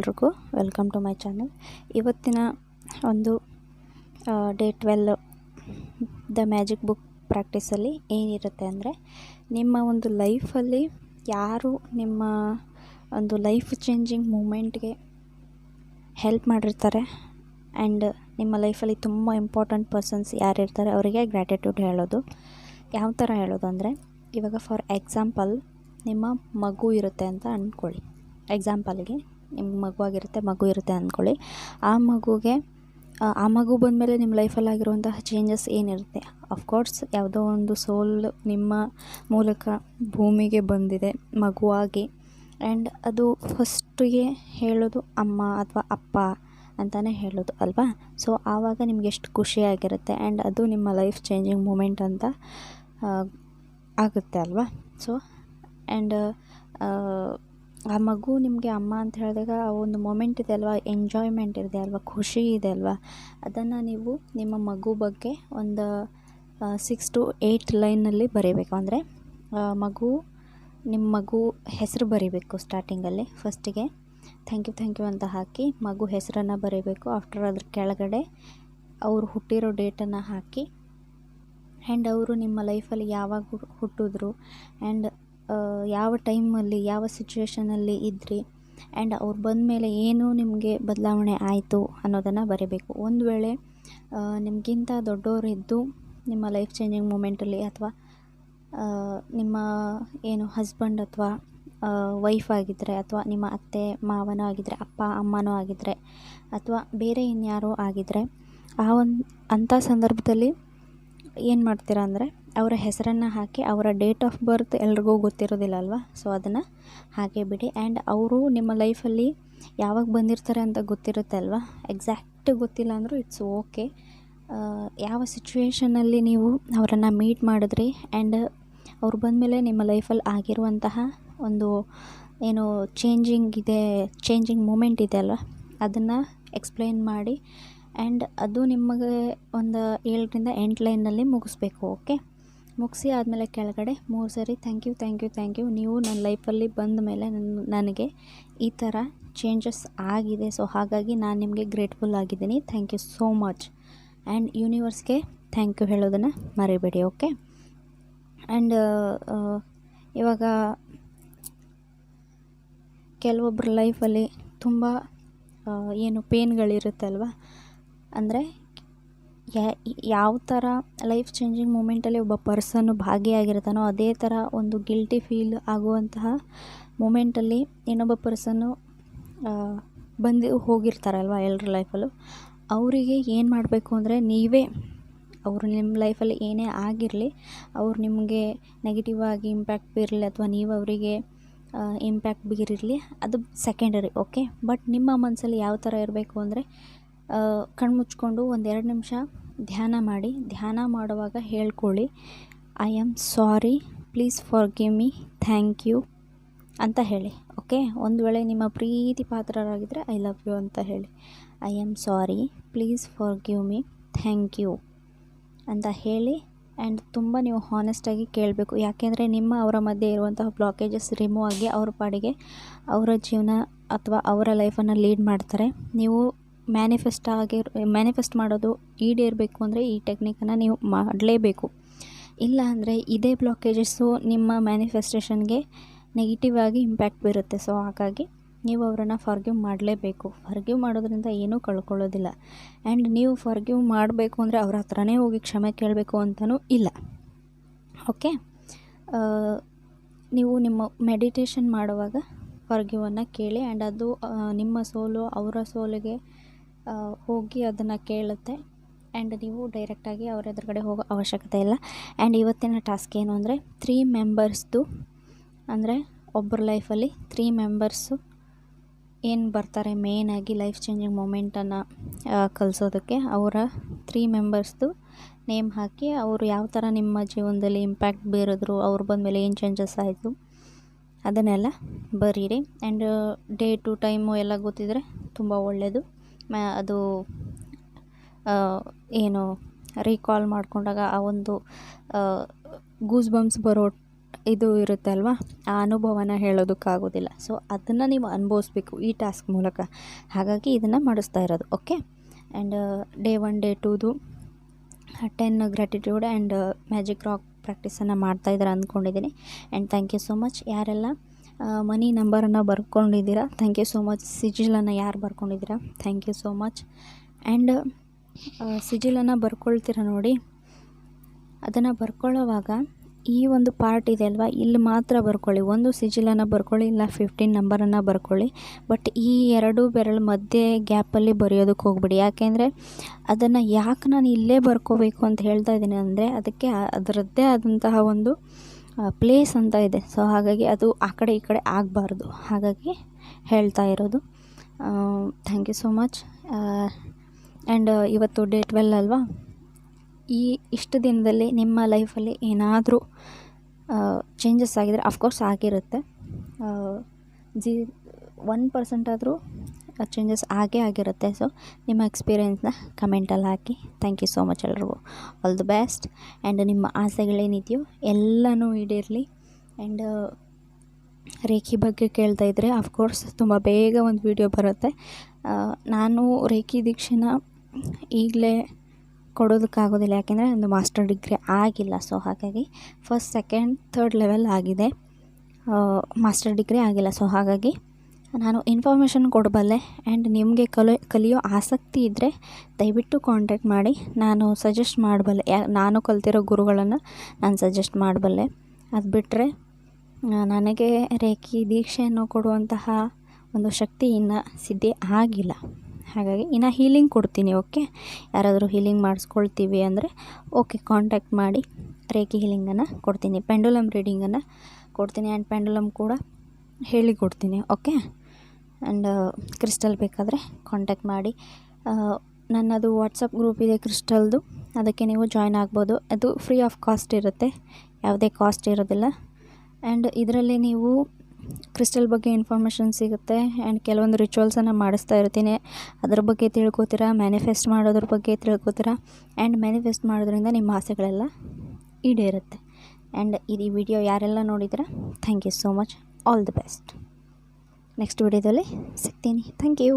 ಎಲ್ರಿಗೂ welcome to my channel. ಇವತ್ತಿನ ಒಂದು day twelve the magic book ಪ್ರಾಕ್ಟೀಸಲ್ಲಿ ಏನಿರುತ್ತೆ ಅಂದರೆ, ನಿಮ್ಮ ಒಂದು ಲೈಫಲ್ಲಿ ಯಾರು ನಿಮ್ಮ ಒಂದು ಲೈಫ್ ಚೇಂಜಿಂಗ್ ಮೂಮೆಂಟ್ಗೆ ಹೆಲ್ಪ್ ಮಾಡಿರ್ತಾರೆ ಆ್ಯಂಡ್ ನಿಮ್ಮ ಲೈಫಲ್ಲಿ ತುಂಬ ಇಂಪಾರ್ಟೆಂಟ್ ಪರ್ಸನ್ಸ್ ಯಾರಿರ್ತಾರೆ ಅವರಿಗೆ ಗ್ರ್ಯಾಟಿಟ್ಯೂಡ್ ಹೇಳೋದು. ಯಾವ ಥರ ಹೇಳೋದು ಅಂದರೆ, ಇವಾಗ ಫಾರ್ ಎಕ್ಸಾಂಪಲ್ ನಿಮ್ಮ ಮಗು ಇರುತ್ತೆ ಅಂತ ಅಂದ್ಕೊಳ್ಳಿ. ಎಕ್ಸಾಂಪಲ್ಗೆ ನಿಮ್ಮ ಮಗುವಾಗಿರುತ್ತೆ ಮಗು ಇರುತ್ತೆ ಅಂದ್ಕೊಳ್ಳಿ. ಆ ಮಗುಗೆ, ಆ ಮಗು ಬಂದಮೇಲೆ ನಿಮ್ಮ ಲೈಫಲ್ಲಿ ಆಗಿರುವಂತಹ ಚೇಂಜಸ್ ಏನಿರುತ್ತೆ? ಅಫ್ಕೋರ್ಸ್ ಯಾವುದೋ ಒಂದು ಸೋಲ್ ನಿಮ್ಮ ಮೂಲಕ ಭೂಮಿಗೆ ಬಂದಿದೆ, ಮಗುವಾಗಿ. ಆ್ಯಂಡ್ ಅದು ಫಸ್ಟಿಗೆ ಹೇಳೋದು ಅಮ್ಮ ಅಥವಾ ಅಪ್ಪ ಅಂತಲೇ ಹೇಳೋದು, ಅಲ್ವಾ? ಸೊ ಆವಾಗ ನಿಮ್ಗೆ ಎಷ್ಟು ಖುಷಿಯಾಗಿರುತ್ತೆ ಆ್ಯಂಡ್ ಅದು ನಿಮ್ಮ ಲೈಫ್ ಚೇಂಜಿಂಗ್ ಮೂಮೆಂಟ್ ಅಂತ ಆಗುತ್ತೆ, ಅಲ್ವಾ? ಸೊ ಆ್ಯಂಡ್ ಆ ಮಗು ನಿಮಗೆ ಅಮ್ಮ ಅಂತ ಹೇಳಿದಾಗ ಆ ಒಂದು ಮೊಮೆಂಟ್ ಇದೆ ಅಲ್ವಾ? ಎಂಜಾಯ್ಮೆಂಟ್ ಇದೆ ಅಲ್ವಾ? ಖುಷಿ ಇದೆ ಅಲ್ವಾ? ಅದನ್ನು ನೀವು ನಿಮ್ಮ ಮಗು ಬಗ್ಗೆ ಒಂದು ಸಿಕ್ಸ್ ಟು ಏಯ್ಟ್ ಲೈನಲ್ಲಿ ಬರೀಬೇಕು. ಅಂದರೆ ಮಗು ನಿಮ್ಮ ಮಗು ಹೆಸರು ಬರೀಬೇಕು ಸ್ಟಾರ್ಟಿಂಗಲ್ಲಿ ಫಸ್ಟಿಗೆ ಥ್ಯಾಂಕ್ ಯು ಥ್ಯಾಂಕ್ ಯು ಅಂತ ಹಾಕಿ ಮಗು ಹೆಸರನ್ನು ಬರೀಬೇಕು. ಆಫ್ಟರ್ ಅದ್ರ ಕೆಳಗಡೆ ಅವರು ಹುಟ್ಟಿರೋ ಡೇಟನ್ನು ಹಾಕಿ. ಆ್ಯಂಡ್ ಅವರು ನಿಮ್ಮ ಲೈಫಲ್ಲಿ ಯಾವಾಗ ಹುಟ್ಟಿದ್ರು. ಆ್ಯಂಡ್ ಯಾವ ಟೈಮಲ್ಲಿ, ಯಾವ ಸಿಚುವೇಷನಲ್ಲಿ ಇದ್ರಿ? ಆ್ಯಂಡ್ ಅವ್ರು ಬಂದ ಮೇಲೆ ಏನು ನಿಮಗೆ ಬದಲಾವಣೆ ಆಯಿತು ಅನ್ನೋದನ್ನು ಬರೀಬೇಕು. ಒಂದು ವೇಳೆ ನಿಮಗಿಂತ ದೊಡ್ಡವರಿದ್ದು ನಿಮ್ಮ ಲೈಫ್ ಚೇಂಜಿಂಗ್ ಮೂಮೆಂಟಲ್ಲಿ ಅಥವಾ ನಿಮ್ಮ ಏನು ಹಸ್ಬೆಂಡ್ ಅಥವಾ ವೈಫ್ ಆಗಿದ್ದರೆ ಅಥವಾ ನಿಮ್ಮ ಅತ್ತೆ, ಮಾವನೂ ಆಗಿದ್ದರೆ ಅಪ್ಪ, ಅಮ್ಮನೂ ಆಗಿದ್ದರೆ ಅಥವಾ ಬೇರೆ ಇನ್ಯಾರೋ ಆಗಿದ್ದರೆ ಆ ಒಂದು, ಅಂಥ ಸಂದರ್ಭದಲ್ಲಿ ಏನು ಮಾಡ್ತೀರಾ ಅಂದರೆ ಅವರ ಹೆಸರನ್ನು ಹಾಕಿ ಅವರ ಡೇಟ್ ಆಫ್ ಬರ್ತ್ ಎಲ್ರಿಗೂ ಗೊತ್ತಿರೋದಿಲ್ಲ ಅಲ್ವಾ? ಸೊ ಅದನ್ನು ಹಾಗೆ ಬಿಡಿ. ಆ್ಯಂಡ್ ಅವರು ನಿಮ್ಮ ಲೈಫಲ್ಲಿ ಯಾವಾಗ ಬಂದಿರ್ತಾರೆ ಅಂತ ಗೊತ್ತಿರುತ್ತೆ ಅಲ್ವಾ? ಎಕ್ಸಾಕ್ಟ್ ಗೊತ್ತಿಲ್ಲ ಅಂದರೂ ಇಟ್ಸ್ ಓಕೆ ಯಾವ ಸಿಚುವೇಷನಲ್ಲಿ ನೀವು ಅವರನ್ನು ಮೀಟ್ ಮಾಡಿದ್ರಿ ಆ್ಯಂಡ್ ಅವ್ರು ಬಂದಮೇಲೆ ನಿಮ್ಮ ಲೈಫಲ್ಲಿ ಆಗಿರುವಂತಹ ಒಂದು ಏನು ಚೇಂಜಿಂಗ್ ಇದೆ ಚೇಂಜಿಂಗ್ ಮೂಮೆಂಟ್ ಇದೆ ಅಲ್ವಾ? ಅದನ್ನು ಎಕ್ಸ್ಪ್ಲೈನ್ ಮಾಡಿ ಆ್ಯಂಡ್ ಅದು ನಿಮಗೆ ಒಂದು ಏಳರಿಂದ ಎಂಟು ಲೈನಲ್ಲಿ ಮುಗಿಸ್ಬೇಕು ಓಕೆ ಮುಗಿಸಿ ಆದಮೇಲೆ ಕೆಳಗಡೆ ಮೂರು ಸರಿ thank you thank you thank you ನೀವು ನನ್ನ ಲೈಫಲ್ಲಿ ಬಂದ ಮೇಲೆ ನನ್ನ ನನಗೆ ಈ ಥರ ಚೇಂಜಸ್ ಆಗಿದೆ. ಸೊ ಹಾಗಾಗಿ ನಾನು ನಿಮಗೆ ಗ್ರೇಟ್ಫುಲ್ ಆಗಿದ್ದೀನಿ. Thank you so much and ಯೂನಿವರ್ಸ್ಗೆ thank you ಹೇಳೋದನ್ನು ಮರಿಬೇಡಿ ಓಕೆ ಆ್ಯಂಡ್ ಇವಾಗ ಕೆಲವೊಬ್ಬರ ಲೈಫಲ್ಲಿ ತುಂಬ ಏನು ಪೇನ್ಗಳಿರುತ್ತಲ್ವ ಅಂದರೆ ಯಾವ ಥರ ಲೈಫ್ ಚೇಂಜಿಂಗ್ ಮೂಮೆಂಟಲ್ಲಿ ಒಬ್ಬ ಪರ್ಸನ್ನು ಭಾಗಿಯಾಗಿರ್ತಾನೋ ಅದೇ ಥರ ಒಂದು ಗಿಲ್ಟಿ ಫೀಲ್ ಆಗುವಂತಹ ಮೂಮೆಂಟಲ್ಲಿ ಇನ್ನೊಬ್ಬ ಪರ್ಸನ್ನು ಬಂದು ಹೋಗಿರ್ತಾರಲ್ವ ಎಲ್ಲರ ಲೈಫಲ್ಲೂ ಅವರಿಗೆ ಏನು ಮಾಡಬೇಕು ಅಂದರೆ ನೀವೇ ಅವರು ನಿಮ್ಮ ಲೈಫಲ್ಲಿ ಏನೇ ಆಗಿರಲಿ, ಅವ್ರು ನಿಮಗೆ ನೆಗೆಟಿವ್ ಆಗಿ ಇಂಪ್ಯಾಕ್ಟ್ ಬೀರಲಿ ಅಥವಾ ನೀವು ಅವರಿಗೆ ಇಂಪ್ಯಾಕ್ಟ್ ಬೀರಿರಲಿ, ಅದು ಸೆಕೆಂಡರಿ ಓಕೆ ಬಟ್ ನಿಮ್ಮ ಮನಸ್ಸಲ್ಲಿ ಯಾವ ಥರ ಇರಬೇಕು ಅಂದರೆ ಕಣ್ಣು ಮುಚ್ಕೊಂಡು ಒಂದೆರಡು ನಿಮಿಷ ಧ್ಯಾನ ಮಾಡಿ. ಧ್ಯಾನ ಮಾಡುವಾಗ ಹೇಳ್ಕೊಳ್ಳಿ. I am sorry please forgive me thank you ಅಂತ ಹೇಳಿ. ಓಕೆ? ಒಂದು ವೇಳೆ ನಿಮ್ಮ ಪ್ರೀತಿ ಪಾತ್ರರಾಗಿದ್ದರೆ ಐ ಲವ್ ಯು ಅಂತ ಹೇಳಿ. I am sorry please forgive me thank you ಅಂತ ಹೇಳಿ. ಆ್ಯಂಡ್ ತುಂಬ ನೀವು ಹಾನೆಸ್ಟಾಗಿ ಕೇಳಬೇಕು. ಯಾಕೆಂದರೆ ನಿಮ್ಮ ಅವರ ಮಧ್ಯೆ ಇರುವಂತಹ ಬ್ಲಾಕೇಜಸ್ ರಿಮೂವ್ ಆಗಿ ಅವ್ರ ಪಾಡಿಗೆ ಅವರ ಜೀವನ ಅಥವಾ ಅವರ ಲೈಫನ್ನು ಲೀಡ್ ಮಾಡ್ತಾರೆ. ನೀವು ಮ್ಯಾನಿಫೆಸ್ಟ್ ಆಗಿ, ಮ್ಯಾನಿಫೆಸ್ಟ್ ಮಾಡೋದು ಈಡೇರಬೇಕು ಅಂದರೆ ಈ ಟೆಕ್ನಿಕನ್ನು ನೀವು ಮಾಡಲೇಬೇಕು. ಇಲ್ಲ ಅಂದರೆ ಇದೇ ಬ್ಲಾಕೇಜಸ್ಸು ನಿಮ್ಮ ಮ್ಯಾನಿಫೆಸ್ಟೇಷನ್ಗೆ ನೆಗೆಟಿವ್ ಆಗಿ ಇಂಪ್ಯಾಕ್ಟ್ ಬೀರುತ್ತೆ. ಸೊ ಹಾಗಾಗಿ ನೀವು ಅವರನ್ನು ಫಾರ್ಗಿವ್ ಮಾಡಲೇಬೇಕು. ಫಾರ್ಗಿವ್ ಮಾಡೋದ್ರಿಂದ ಏನೂ ಕಳ್ಕೊಳ್ಳೋದಿಲ್ಲ. ಆ್ಯಂಡ್ ನೀವು ಫಾರ್ಗಿವ್ ಮಾಡಬೇಕು ಅಂದರೆ ಅವ್ರ ಹತ್ರನೇ ಹೋಗಿ ಕ್ಷಮೆ ಕೇಳಬೇಕು ಅಂತಲೂ ಇಲ್ಲ. ಓಕೆ ನೀವು ನಿಮ್ಮ ಮೆಡಿಟೇಷನ್ ಮಾಡುವಾಗ ಫರ್ಗ್ಯೂವನ್ನು ಕೇಳಿ ಆ್ಯಂಡ್ ಅದು ನಿಮ್ಮ ಸೋಲು ಅವರ ಸೋಲಿಗೆ ಹೋಗಿ ಅದನ್ನು ಕೇಳುತ್ತೆ. ಆ್ಯಂಡ್ ನೀವು ಡೈರೆಕ್ಟಾಗಿ ಅವ್ರ ಎದುರುಗಡೆ ಹೋಗೋ ಅವಶ್ಯಕತೆ ಇಲ್ಲ. ಆ್ಯಂಡ್ ಇವತ್ತಿನ ಟಾಸ್ಕ್ ಏನು ಅಂದರೆ ತ್ರೀ ಮೆಂಬರ್ಸ್ದು ಅಂದರೆ ಒಬ್ಬರ ಲೈಫಲ್ಲಿ ತ್ರೀ ಮೆಂಬರ್ಸು ಏನು ಬರ್ತಾರೆ ಮೇನಾಗಿ ಲೈಫ್ ಚೇಂಜಿಂಗ್ ಮೂಮೆಂಟನ್ನು ಕಲಿಸೋದಕ್ಕೆ ಅವರ ತ್ರೀ ಮೆಂಬರ್ಸ್ದು ನೇಮ್ ಹಾಕಿ ಅವರು ಯಾವ ಥರ ನಿಮ್ಮ ಜೀವನದಲ್ಲಿ ಇಂಪ್ಯಾಕ್ಟ್ ಬೀರಿದ್ರು, ಅವ್ರು ಬಂದಮೇಲೆ ಏನು ಚೇಂಜಸ್ ಆಯಿತು, ಅದನ್ನೆಲ್ಲ ಬರೀರಿ. ಆ್ಯಂಡ್ ಡೇ ಟು ಟೈಮು ಎಲ್ಲ ಗೊತ್ತಿದ್ದರೆ ತುಂಬ ಒಳ್ಳೆಯದು ಅದು ಏನು ರೀಕಾಲ್ ಮಾಡಿಕೊಂಡಾಗ ಆ ಒಂದು ಗೂಸ್ ಬಂಪ್ಸ್ ಬರೋ ಇದು ಇರುತ್ತೆ ಅಲ್ವಾ? ಆ ಅನುಭವನ ಹೇಳೋದಕ್ಕಾಗೋದಿಲ್ಲ. ಸೊ ಅದನ್ನು ನೀವು ಅನುಭವಿಸ್ಬೇಕು ಈ ಟಾಸ್ಕ್ ಮೂಲಕ. ಹಾಗಾಗಿ ಇದನ್ನು ಮಾಡಿಸ್ತಾ ಇರೋದು okay and day one day two to ten gratitude and magic rock ಪ್ರಾಕ್ಟೀಸನ್ನು ಮಾಡ್ತಾ ಇದ್ದಾರೆ ಅಂದ್ಕೊಂಡಿದ್ದೀನಿ. And thank you so much ಯಾರೆಲ್ಲ ಮನಿ ನಂಬರನ್ನು ಬರ್ಕೊಂಡಿದ್ದೀರಾ? ಥ್ಯಾಂಕ್ ಯು ಸೋ ಮಚ್ ಸಿಜಿಲನ್ನು ಯಾರು ಬರ್ಕೊಂಡಿದ್ದೀರಾ? Thank you so much and ಸಿಜಿಲನ್ನು ಬರ್ಕೊಳ್ತೀರ ನೋಡಿ? ಅದನ್ನು ಬರ್ಕೊಳ್ಳೋವಾಗ ಈ ಒಂದು ಪಾರ್ಟ್ ಇದೆ ಅಲ್ವಾ? ಇಲ್ಲಿ ಮಾತ್ರ ಬರ್ಕೊಳ್ಳಿ. ಒಂದು ಸಿಜಿಲನ್ನು ಬರ್ಕೊಳ್ಳಿ, ಇಲ್ಲ ಫಿಫ್ಟೀನ್ ನಂಬರನ್ನು ಬರ್ಕೊಳ್ಳಿ. ಬಟ್ ಈ ಎರಡು ಬೆರಳು ಮಧ್ಯೆ ಗ್ಯಾಪಲ್ಲಿ ಬರೆಯೋದಕ್ಕೆ ಹೋಗ್ಬಿಡಿ. ಯಾಕೆಂದರೆ ಅದನ್ನು ಯಾಕೆ ನಾನು ಇಲ್ಲೇ ಬರ್ಕೋಬೇಕು ಅಂತ ಹೇಳ್ತಾ ಇದ್ದೀನಿ ಅಂದರೆ, ಅದಕ್ಕೆ ಅದರದ್ದೇ ಆದಂತಹ ಒಂದು ಪ್ಲೇಸ್ ಅಂತ ಇದೆ. ಸೊ ಹಾಗಾಗಿ ಅದು ಆ ಕಡೆ ಈ ಕಡೆ ಆಗಬಾರ್ದು. ಹಾಗಾಗಿ ಹೇಳ್ತಾ ಇರೋದು. Thank you so much and ಇವತ್ತು ಡೇ ಟ್ವೆಲ್ ಅಲ್ವಾ? ಈ ಇಷ್ಟು ದಿನದಲ್ಲಿ ನಿಮ್ಮ ಲೈಫಲ್ಲಿ ಏನಾದರೂ ಚೇಂಜಸ್ ಆಗಿದರೆ ಅಫ್ಕೋರ್ಸ್ ಆಗಿರುತ್ತೆ. ಜಿ ಒನ್ ಪರ್ಸೆಂಟ್ ಆದರೂ ಚೇಂಜಸ್ ಆಗೇ ಆಗಿರುತ್ತೆ. ಸೊ ನಿಮ್ಮ ಎಕ್ಸ್ಪೀರಿಯೆನ್ಸ್ನ ಕಮೆಂಟಲ್ಲಿ ಹಾಕಿ. ಥ್ಯಾಂಕ್ ಯು ಸೋ ಮಚ್ ಎಲ್ರಿಗೂ. ಆಲ್ ದಿ ಬೆಸ್ಟ್ ಆ್ಯಂಡ್ ನಿಮ್ಮ ಆಸೆಗಳೇನಿದೆಯೋ ಎಲ್ಲನೂ ಈಡೇರಲಿ. ಆ್ಯಂಡ್ ರೇಖಿ ಬಗ್ಗೆ ಕೇಳ್ತಾ ಇದ್ದರೆ ಅಫ್ಕೋರ್ಸ್ ತುಂಬ ಬೇಗ ಒಂದು ವಿಡಿಯೋ ಬರುತ್ತೆ. ನಾನು ರೇಖಿ ದೀಕ್ಷೆನ ಈಗಲೇ ಕೊಡೋದಕ್ಕಾಗೋದಿಲ್ಲ. ಯಾಕೆಂದರೆ ಒಂದು ಮಾಸ್ಟರ್ ಡಿಗ್ರಿ ಆಗಿಲ್ಲ. ಸೊ ಹಾಗಾಗಿ ಫಸ್ಟ್ ಸೆಕೆಂಡ್ ಥರ್ಡ್ ಲೆವೆಲ್ ಆಗಿದೆ. ಮಾಸ್ಟರ್ ಡಿಗ್ರಿ ಆಗಿಲ್ಲ. ಸೊ ಹಾಗಾಗಿ ನಾನು ಇನ್ಫಾರ್ಮೇಷನ್ ಕೊಡಬಲ್ಲೆ ಆ್ಯಂಡ್ ನಿಮಗೆ ಕಲಿ, ಕಲಿಯೋ ಆಸಕ್ತಿ ಇದ್ದರೆ ದಯವಿಟ್ಟು ಕಾಂಟ್ಯಾಕ್ಟ್ ಮಾಡಿ. ನಾನು ಸಜೆಸ್ಟ್ ಮಾಡಬಲ್ಲೆ ನಾನು ಕಲ್ತಿರೋ ಗುರುಗಳನ್ನು ನಾನು ಸಜೆಸ್ಟ್ ಮಾಡಬಲ್ಲೆ. ಅದು ಬಿಟ್ಟರೆ ನನಗೆ ರೇಖಿ ದೀಕ್ಷೆಯನ್ನು ಕೊಡುವಂತಹ ಒಂದು ಶಕ್ತಿ ಇನ್ನು ಸಿದ್ಧಿ ಆಗಿಲ್ಲ. ಹಾಗಾಗಿ ಇನ್ನು ಹೀಲಿಂಗ್ ಕೊಡ್ತೀನಿ ಓಕೆ ಯಾರಾದರೂ ಹೀಲಿಂಗ್ ಮಾಡಿಸ್ಕೊಳ್ತೀವಿ ಅಂದರೆ ಓಕೆ ಕಾಂಟ್ಯಾಕ್ಟ್ ಮಾಡಿ. ರೇಖಿ ಹೀಲಿಂಗನ್ನು ಕೊಡ್ತೀನಿ ಪೆಂಡುಲಮ್ ರೀಡಿಂಗನ್ನು ಕೊಡ್ತೀನಿ ಆ್ಯಂಡ್ ಪೆಂಡುಲಮ್ ಕೂಡ ಹೇಳಿಕೊಡ್ತೀನಿ ಓಕೆ ಆ್ಯಂಡ್ ಕ್ರಿಸ್ಟಲ್ ಬೇಕಾದರೆ ಕಾಂಟ್ಯಾಕ್ಟ್ ಮಾಡಿ. ನನ್ನದು ವಾಟ್ಸಪ್ ಗ್ರೂಪ್ ಇದೆ ಕ್ರಿಸ್ಟಲ್ದು. ಅದಕ್ಕೆ ನೀವು ಜಾಯ್ನ್ ಆಗ್ಬೋದು. ಅದು ಫ್ರೀ ಆಫ್ ಕಾಸ್ಟ್ ಇರುತ್ತೆ. ಯಾವುದೇ ಕಾಸ್ಟ್ ಇರೋದಿಲ್ಲ. ಆ್ಯಂಡ್ ಇದರಲ್ಲಿ ನೀವು ಕ್ರಿಸ್ಟಲ್ ಬಗ್ಗೆ ಇನ್ಫಾರ್ಮೇಷನ್ ಸಿಗುತ್ತೆ. ಆ್ಯಂಡ್ ಕೆಲವೊಂದು ರಿಚುವಲ್ಸನ್ನು ಮಾಡಿಸ್ತಾ ಇರ್ತೀನಿ. ಅದ್ರ ಬಗ್ಗೆ ತಿಳ್ಕೊತೀರಾ? ಮ್ಯಾನಿಫೆಸ್ಟ್ ಮಾಡೋದ್ರ ಬಗ್ಗೆ ತಿಳ್ಕೊತೀರಾ? ಆ್ಯಂಡ್ ಮ್ಯಾನಿಫೆಸ್ಟ್ ಮಾಡೋದ್ರಿಂದ ನಿಮ್ಮ ಆಸೆಗಳೆಲ್ಲ ಈಡೇರುತ್ತೆ. ಆ್ಯಂಡ್ ಇದು ಈ ವಿಡಿಯೋ ಯಾರೆಲ್ಲ ನೋಡಿದ್ದೀರಾ? Thank you so much all the best next ವಿಡಿಯೋದಲ್ಲಿ ಸಿಗ್ತೀನಿ. Thank you